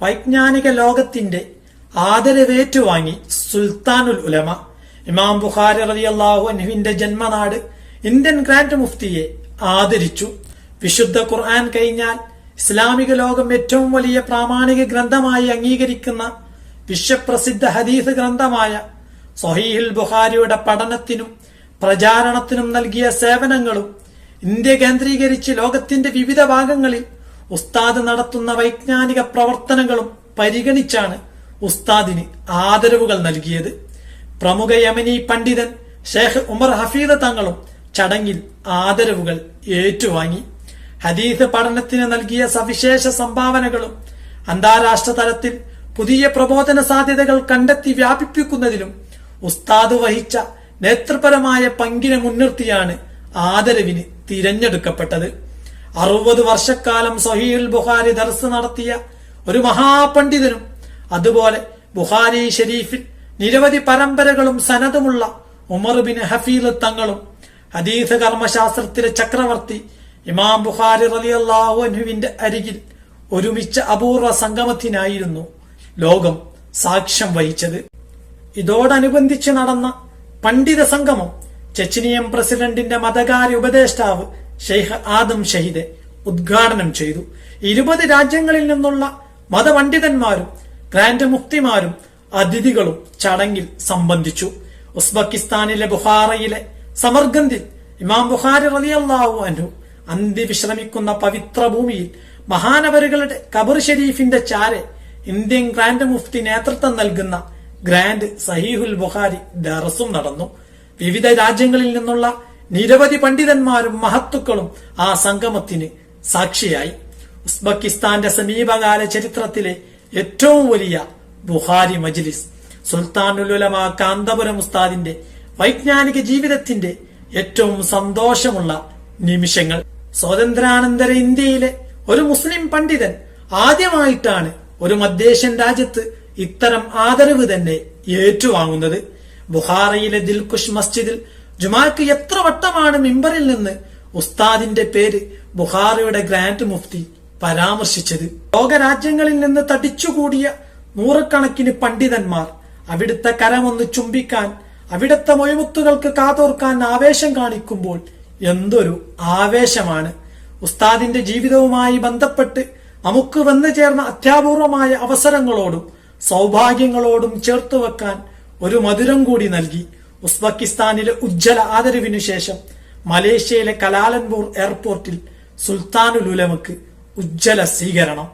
വൈജ്ഞാനിക ലോകത്തിന്റെ ആദരവേറ്റുവാങ്ങി സുൽത്താനുൽ ഉലമ. ഇമാം ബുഖാരി റളിയല്ലാഹു അൻഹുവിന്റെ ജന്മനാട് ഇന്ത്യൻ ഗ്രാൻഡ് മുഫ്തിയെ ആദരിച്ചു. വിശുദ്ധ ഖുർആൻ കഴിഞ്ഞാൽ ഇസ്ലാമിക ലോകം ഏറ്റവും വലിയ പ്രാമാണിക ഗ്രന്ഥമായി അംഗീകരിക്കുന്ന വിശ്വപ്രസിദ്ധ ഹദീസ് ഗ്രന്ഥമായ സൊഹീഹുൽ ബുഖാരിയുടെ പഠനത്തിനും പ്രചാരണത്തിനും നൽകിയ സേവനങ്ങളും ഇന്ത്യ കേന്ദ്രീകരിച്ച് ലോകത്തിന്റെ വിവിധ ഭാഗങ്ങളിൽ ഉസ്താദ് നടത്തുന്ന വൈജ്ഞാനിക പ്രവർത്തനങ്ങളും പരിഗണിച്ചാണ് ഉസ്താദിന് ആദരവുകൾ നൽകിയത്. പ്രമുഖ യമനി പണ്ഡിതൻ ഷേഖ് ഉമർ ഹഫീദ തങ്ങളും ചടങ്ങിൽ ആദരവുകൾ ഏറ്റുവാങ്ങി. ഹദീസ് പഠനത്തിന് നൽകിയ സവിശേഷ സംഭാവനകളും അന്താരാഷ്ട്ര തലത്തിൽ പുതിയ പ്രബോധന സാധ്യതകൾ കണ്ടെത്തി വ്യാപിപ്പിക്കുന്നതിലും ഉസ്താദ് വഹിച്ച നേതൃപരമായ പങ്കിനെ മുൻനിർത്തിയാണ് ആദരവിന് തിരഞ്ഞെടുക്കപ്പെട്ടത്. അറുപത് വർഷക്കാലം സഹീൽ ബുഹാരി ദർസ് നടത്തിയ ഒരു മഹാപണ്ഡിതനും അതുപോലെ ബുഹാരി ഷെരീഫിൽ നിരവധി പരമ്പരകളും സനതുമുള്ള ഉമർ ബിൻ ഹഫീൽ തങ്ങളും ഹദീസ് കർമ്മശാസ്ത്രത്തിലെ ചക്രവർത്തി ഇമാം ബുഖാരി റളിയല്ലാഹു അൻഹുവിന്റെ അരികിൽ ഒരുമിച്ച അപൂർവ സംഗമത്തിനായിരുന്നു ലോകം സാക്ഷ്യം വഹിച്ചത്. ഇതോടനുബന്ധിച്ച് നടന്ന പണ്ഡിത സംഗമം ചെച്ചിനിയം പ്രസിഡന്റിന്റെ മതകാര്യ ഉപദേഷ്ടാവ് ഷെയ്ഖ് ആദം ഷഹീദ് ഉദ്ഘാടനം ചെയ്തു. ഇരുപത് രാജ്യങ്ങളിൽ നിന്നുള്ള മതപണ്ഡിതന്മാരും ഗ്രാൻഡ് മുക്തിമാരും അതിഥികളും ചടങ്ങിൽ സംബന്ധിച്ചു. ഉസ്ബക്കിസ്ഥാനിലെ ബുഹാറയിലെ സമർഗന്തിൽ ഇമാം ബുഖാരി റളിയല്ലാഹു അൻഹു അന്ത്യവിശ്രമിക്കുന്ന പവിത്ര ഭൂമിയിൽ മഹാനവരുകളുടെ കബർ ഷെരീഫിന്റെ ചാരെ ഇന്ത്യൻ ഗ്രാൻഡ് മുഫ്തി നേതൃത്വം നൽകുന്ന ഗ്രാൻഡ് സഹീഹുൽ ബുഹാരി ദറസും നടന്നു. വിവിധ രാജ്യങ്ങളിൽ നിന്നുള്ള നിരവധി പണ്ഡിതന്മാരും മഹത്തുക്കളും ആ സംഗമത്തിന് സാക്ഷിയായി. ഉസ്ബക്കിസ്ഥാന്റെ സമീപകാല ചരിത്രത്തിലെ ഏറ്റവും വലിയ ബുഹാരി മജ്ലിസ് സുൽത്താനുലുലമ കാന്തപുരം ഉസ്താദിന്റെ വൈജ്ഞാനിക ജീവിതത്തിന്റെ ഏറ്റവും സന്തോഷമുള്ള നിമിഷങ്ങൾ. സ്വാതന്ത്ര്യാനന്തര ഇന്ത്യയിലെ ഒരു മുസ്ലിം പണ്ഡിതൻ ആദ്യമായിട്ടാണ് ഒരു മധ്യേഷ്യൻ രാജ്യത്ത് ഇത്തരം ആദരവ് തന്നെ ഏറ്റുവാങ്ങുന്നത്. ബുഹാറയിലെ ദിൽകുഷ് മസ്ജിദിൽ ജുമാക്ക് എത്ര വട്ടമാണ് മിമ്പറിൽ നിന്ന് ഉസ്താദിന്റെ പേര് ബുഹാറിയുടെ ഗ്രാൻഡ് മുഫ്തി പരാമർശിച്ചത്. ലോകരാജ്യങ്ങളിൽ നിന്ന് തടിച്ചുകൂടിയ നൂറുകണക്കിന് പണ്ഡിതന്മാർ അവിടുത്തെ കരമൊന്ന് ചുംബിക്കാൻ അവിടുത്തെ മൊഴിമുത്തുകൾക്ക് കാതോർക്കാൻ ആവേശം കാണിക്കുമ്പോൾ എന്തൊരു ആവേശമാണ്. ഉസ്താദിന്റെ ജീവിതവുമായി ബന്ധപ്പെട്ട് നമുക്ക് വന്നു ചേർന്ന അത്യാപൂർവമായ അവസരങ്ങളോടും സൗഭാഗ്യങ്ങളോടും ചേർത്തു വെക്കാൻ ഒരു മധുരം കൂടി നൽകി. ഉസ്ബെക്കിസ്ഥാനിലെ ഉജ്ജ്വല ആദരവിനു ശേഷം മലേഷ്യയിലെ കലാലൻപൂർ എയർപോർട്ടിൽ സുൽത്താനുലുലമക്ക് ഉജ്ജ്വല സ്വീകരണം.